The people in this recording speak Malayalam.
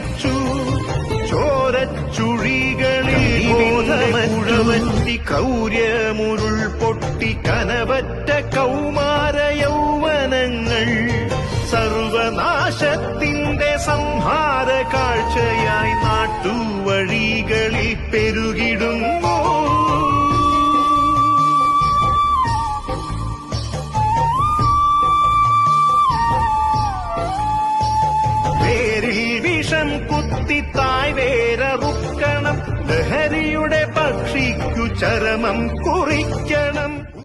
തിളച്ചു ചോരച്ചുഴികളിൽ കൗര്യമുരുൾ പൊട്ടി കനവറ്റ കൗമാര യൗവനങ്ങൾ സർവനാശത്തിന്റെ സംഹാര കാഴ്ചയായി വിഷം കുത്തി തായ് വേരറുക്കണം ലഹരിയുടെ പക്ഷിക്കു ചരമം കു